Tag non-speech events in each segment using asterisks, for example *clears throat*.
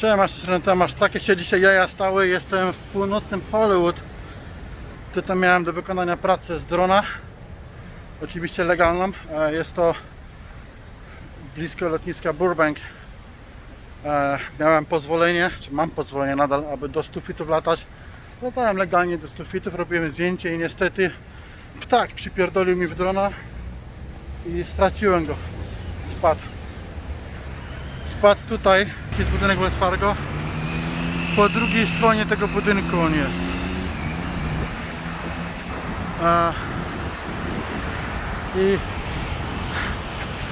Siema, Szczeręta, masz tak jak się dzisiaj jaja stały, jestem w północnym Hollywood. Tutaj miałem do wykonania pracę z drona. Oczywiście legalną. E, Jest to blisko lotniska Burbank. E, Miałem pozwolenie, czy mam pozwolenie nadal, aby do 100 feetów latać. Latałem legalnie do 100 feetów, robiłem zdjęcie i niestety ptak przypierdolił mi w drona i straciłem go. Spadł. Spadł tutaj, jest budynek Wells Fargo. Po drugiej stronie tego budynku on jest. I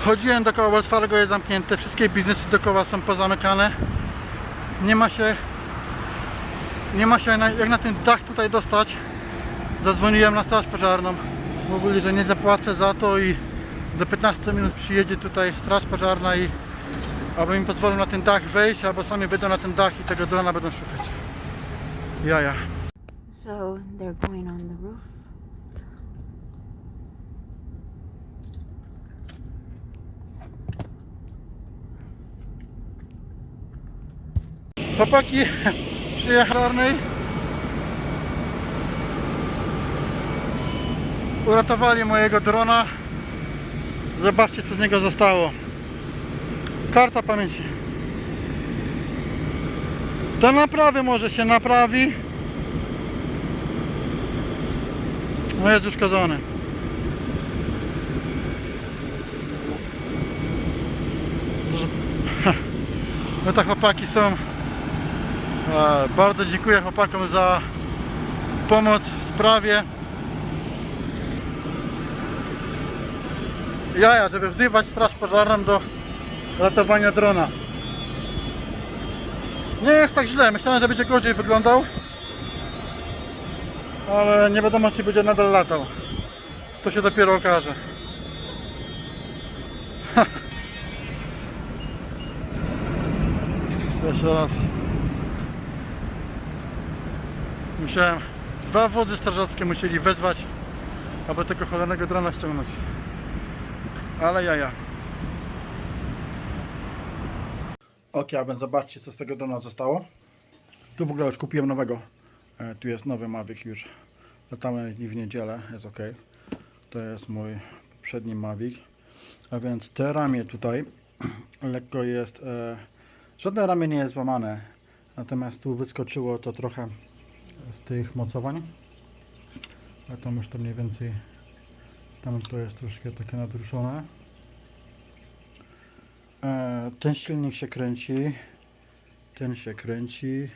chodziłem dookoła Wells Fargo, jest zamknięte, wszystkie biznesy dookoła są pozamykane. Nie ma się nie ma się jak na ten dach tutaj dostać. Zadzwoniłem na straż pożarną. Mówili, że nie zapłacę za to i do 15 minut przyjedzie tutaj straż pożarna i albo im pozwolą na ten dach wejść, albo sami wyjdą na ten dach i tego drona będą szukać. Jaja. So they're going on the roof. Chłopaki przyjechali. Uratowali mojego drona. Zobaczcie co z niego zostało. Karta pamięci. Do naprawy może się naprawi. No jest uszkodzony. *laughs* No tak chłopaki są. E, Bardzo dziękuję chłopakom za pomoc w sprawie. Jaja, żeby wzywać straż pożarną do ratowania drona. Nie jest tak źle, myślałem, że będzie gorzej wyglądał. Ale nie wiadomo czy będzie nadal latał. To się dopiero okaże. *laughs* Jeszcze raz. Musiałem, dwa wozy strażackie musieli wezwać, aby tego cholernego drona ściągnąć. Ale jaja. Ok, a więc zobaczcie co z tego drona zostało. Tu w ogóle już kupiłem nowego. E, tu jest nowy Mavic już. Latamy w niedzielę, jest ok. To jest mój poprzedni Mavic. A więc te ramię tutaj *clears throat* lekko jest. E, żadne ramię nie jest złamane. Natomiast tu wyskoczyło to trochę z tych mocowań. A tam już to mniej więcej tam to jest troszkę takie nadruszone. E, ten silnik się kręci. Ten się kręci.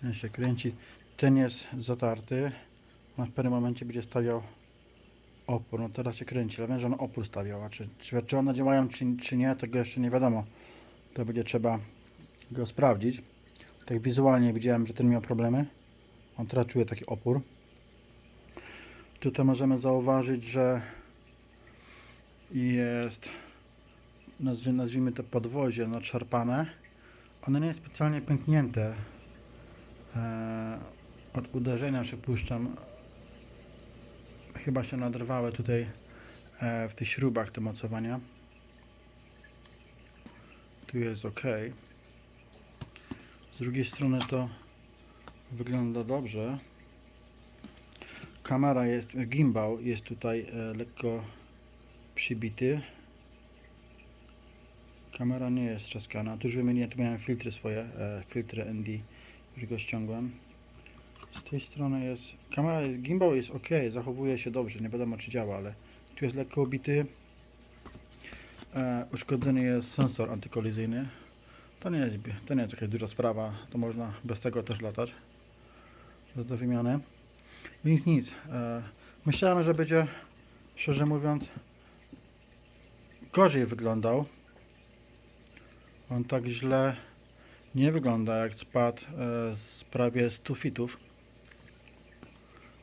Ten się kręci. Ten jest zatarty. On w pewnym momencie będzie stawiał opór. No teraz się kręci, ale wiem, że on opór stawiał. Czy, czy, czy one działają, czy, czy nie, tego jeszcze nie wiadomo. To będzie trzeba go sprawdzić. Tak wizualnie widziałem, że ten miał problemy. On teraz czuje taki opór. Tutaj możemy zauważyć, że jest nazwijmy to podwozie nadszarpane. One nie jest specjalnie pęknięte. E, od uderzenia przypuszczam chyba się naderwały tutaj e, w tych śrubach te mocowania. Tu jest ok. Z drugiej strony to wygląda dobrze. Kamera jest, gimbal jest tutaj e, lekko przybity. Kamera nie jest trzaskana. Tu już wymieniłem, tu miałem filtry swoje, e, filtry ND, już go ściągłem. Z tej strony jest, kamera, gimbal jest ok, zachowuje się dobrze, nie wiadomo czy działa, ale tu jest lekko obity. E, uszkodzony jest sensor antykolizyjny. To nie, jest, to nie jest jakaś duża sprawa, to można bez tego też latać. To jest do wymiany. Więc nic. E, myślałem, że będzie, szczerze mówiąc, gorzej wyglądał. On tak źle nie wygląda, jak spadł e, z prawie 100 fitów.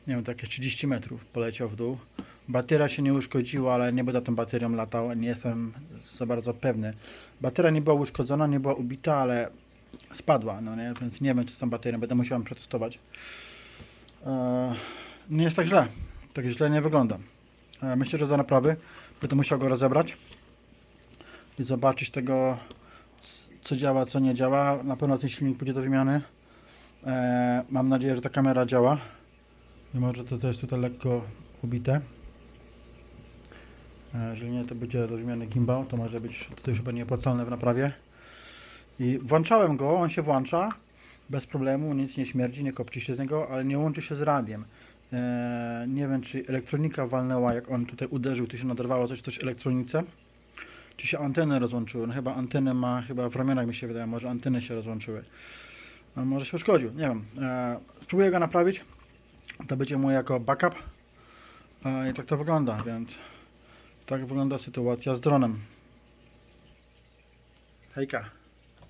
Nie wiem, takie 30 metrów poleciał w dół. Bateria się nie uszkodziła, ale nie będę tą baterią latał, nie jestem za bardzo pewny. Bateria nie była uszkodzona, nie była ubita, ale spadła, no nie? Więc nie wiem, co z tą baterią, będę musiał przetestować. Nie jest tak źle, tak źle nie wygląda. E, myślę, że za naprawy będę musiał go rozebrać i zobaczyć tego, co działa, co nie działa. Na pewno ten silnik pójdzie do wymiany. E, mam nadzieję, że ta kamera działa. Mimo, że to, jest tutaj lekko ubite. E, jeżeli nie, to będzie do wymiany gimbal. To może być to już chyba nieopłacalne w naprawie. I włączałem go, on się włącza bez problemu, nic nie śmierdzi, nie kopci się z niego, ale nie łączy się z radiem. Eee, nie wiem, czy elektronika walnęła, jak on tutaj uderzył, to się naderwało coś, coś elektronice. Czy się anteny rozłączyły? No chyba anteny ma, chyba w ramionach mi się wydaje, może anteny się rozłączyły. A może się uszkodził, nie wiem. Eee, spróbuję go naprawić. To będzie mój jako backup. Eee, I tak to wygląda, więc tak wygląda sytuacja z dronem. Hejka.